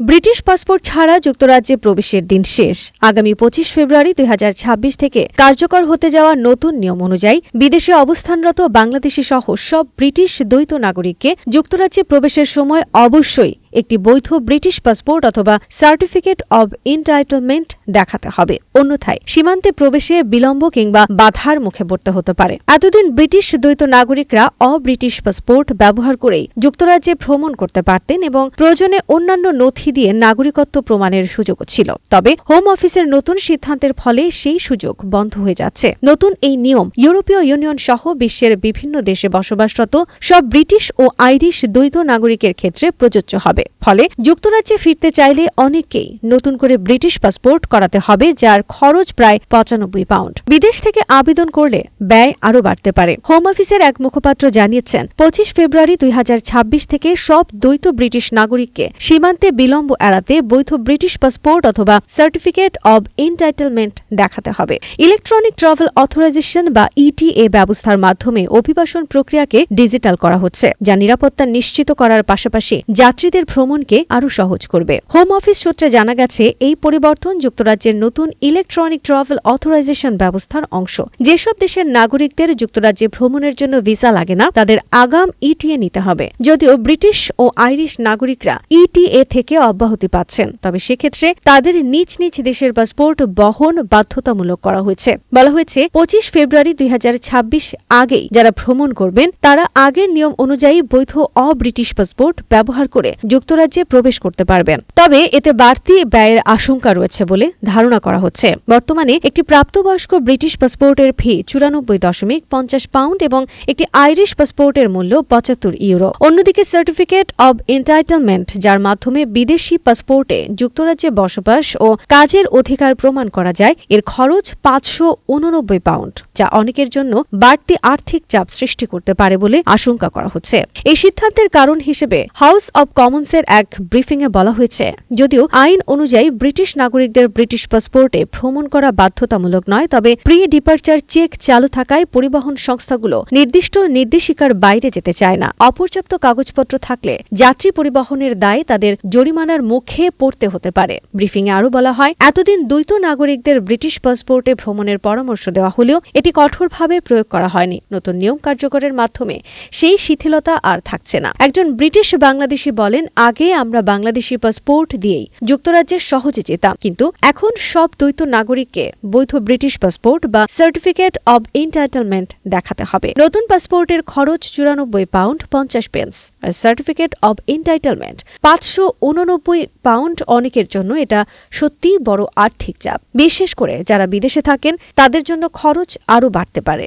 British passport ছাড়া যুক্তরাজ্যে প্রবেশের দিন শেষ। আগামী পঁচিশ ফেব্রুয়ারি দুই হাজার ছাব্বিশ থেকে কার্যকর হতে যাওয়া নতুন নিয়ম অনুযায়ী বিদেশে অবস্থানরত বাংলাদেশি সহ সব ব্রিটিশ দ্বৈত নাগরিককে যুক্তরাজ্যে প্রবেশের সময় অবশ্যই একটি বৈধ ব্রিটিশ পাসপোর্ট অথবা সার্টিফিকেট অব ইনটাইটলমেন্ট দেখাতে হবে। অন্যথায় সীমান্তে প্রবেশে বিলম্ব কিংবা বাধার মুখে পড়তে হতে পারে। এতদিন ব্রিটিশ দ্বৈত নাগরিকরা অব্রিটিশ পাসপোর্ট ব্যবহার করেই যুক্তরাজ্যে ভ্রমণ করতে পারতেন এবং প্রয়োজনে অন্যান্য নথি দিয়ে নাগরিকত্ব প্রমাণের সুযোগও ছিল। তবে হোম অফিসের নতুন সিদ্ধান্তের ফলে সেই সুযোগ বন্ধ হয়ে যাচ্ছে। নতুন এই নিয়ম ইউরোপীয় ইউনিয়ন সহ বিশ্বের বিভিন্ন দেশে বসবাসরত সব ব্রিটিশ ও আইরিশ দ্বৈত নাগরিকের ক্ষেত্রে প্রযোজ্য হবে। ফলে যুক্তরাজ্যে ফিরতে চাইলে অনেককেই নতুন করে ব্রিটিশ পাসপোর্ট করাতে হবে, যার খরচ প্রায় পঁচানব্বই পাউন্ড। বিদেশ থেকে আবেদন করলে ব্যয় আরও বাড়তে পারে। হোম অফিসের এক মুখপাত্র জানিয়েছেন, পঁচিশ ফেব্রুয়ারি দুই থেকে সব দ্বৈত ব্রিটিশ নাগরিককে সীমান্তে বিলম্ব এড়াতে বৈধ ব্রিটিশ পাসপোর্ট অথবা সার্টিফিকেট অব এনটাইটেলমেন্ট দেখাতে হবে। ইলেকট্রনিক ট্রাভেল অথরাইজেশন বা ইটিএ ব্যবস্থার মাধ্যমে অভিবাসন প্রক্রিয়াকে ডিজিটাল করা হচ্ছে, যা নিরাপত্তা নিশ্চিত করার পাশাপাশি যাত্রীদের ভ্রমণকে আরও সহজ করবে। হোম অফিস সূত্রে জানা গেছে, এই পরিবর্তন যুক্তরাজ্যের নতুন ইলেকট্রনিক ট্রাভেল অথরাইজেশন ব্যবস্থার অংশ। যেসব দেশের নাগরিকদের যুক্তরাজ্যে ভ্রমণের জন্য ভিসা লাগে না, তাদের আগাম ইটিএ নিতে হবে। যদিও ব্রিটিশ ও আইরিশ নাগরিকরা ইটিএ থেকে অব্যাহতি পাচ্ছেন, তবে সেক্ষেত্রে তাদের নিজ নিজ দেশের পাসপোর্ট বহন বাধ্যতামূলক করা হয়েছে। বলা হয়েছে, পঁচিশ ফেব্রুয়ারি দুই হাজার ছাব্বিশ আগেই যারা ভ্রমণ করবেন, তারা আগের নিয়ম অনুযায়ী বৈধ অব্রিটিশ পাসপোর্ট ব্যবহার করে যুক্তরাজ্যে প্রবেশ করতে পারবেন। তবে এতে বাড়তি ব্যয়ের আশঙ্কা রয়েছে বলে ধারণা করা হচ্ছে। বর্তমানে একটি প্রাপ্তবয়স্ক ব্রিটিশ পাসপোর্টের ফি চুরানব্বই দশমিক পঞ্চাশ পাউন্ড এবং একটি আইরিশ পাসপোর্টের মূল্য পঁচাত্তর ইউরো। অন্যদিকে সার্টিফিকেট অব এন্টাইটেলমেন্ট, যার মাধ্যমে বিদেশি পাসপোর্টে যুক্তরাজ্যে বসবাস ও কাজের অধিকার প্রমাণ করা যায়, এর খরচ পাঁচশো উননব্বই পাউন্ড, যা অনেকের জন্য বাড়তি আর্থিক চাপ সৃষ্টি করতে পারে বলে আশঙ্কা করা হচ্ছে। এই সিদ্ধান্তের কারণ হিসেবে হাউস অব কমন্সের এক ব্রিফিংয়ে বলা হয়েছে, যদিও আইন অনুযায়ী ব্রিটিশ নাগরিকদের ব্রিটিশ পাসপোর্টে ভ্রমণ করা বাধ্যতামূলক নয়, তবে প্রি ডিপার্চার চেক চালু থাকায় পরিবহন সংস্থাগুলো নির্দিষ্ট নির্দেশিকার বাইরে যেতে চায় না। অপর্যাপ্ত কাগজপত্র থাকলে যাত্রী পরিবহনের দায় তাদের জরিমানার মুখে পড়তে হতে পারে। ব্রিফিংয়ে আরও বলা হয়, এতদিন দ্বৈত নাগরিকদের ব্রিটিশ পাসপোর্টে ভ্রমণের পরামর্শ দেওয়া হলেও এটি কঠোরভাবে প্রয়োগ করা হয়নি। নতুন নিয়ম কার্যকরের মাধ্যমে সেই শিথিলতা আর থাকছে না। একজন ব্রিটিশ বাংলাদেশি বলেন আগে আমরা বাংলাদেশি পাসপোর্ট দিয়েই যুক্তরাজ্যে সহজে যেতাম। কিন্তু এখন সব দ্বৈত নাগরিককে বৈধ ব্রিটিশ পাসপোর্ট বা সার্টিফিকেট অব এন্টাইটেলমেন্ট দেখাতে হবে। নতুন পাসপোর্টের খরচ চুরানব্বই পাউন্ড পঞ্চাশ পেন্স আর সার্টিফিকেট অব এন্টাইটেলমেন্ট পাঁচশো উননব্বই পাউন্ড অনেকের জন্য এটা সত্যিই বড় আর্থিক চাপ। বিশেষ করে যারা বিদেশে থাকেন, তাদের জন্য খরচ আরও বাড়তে পারে।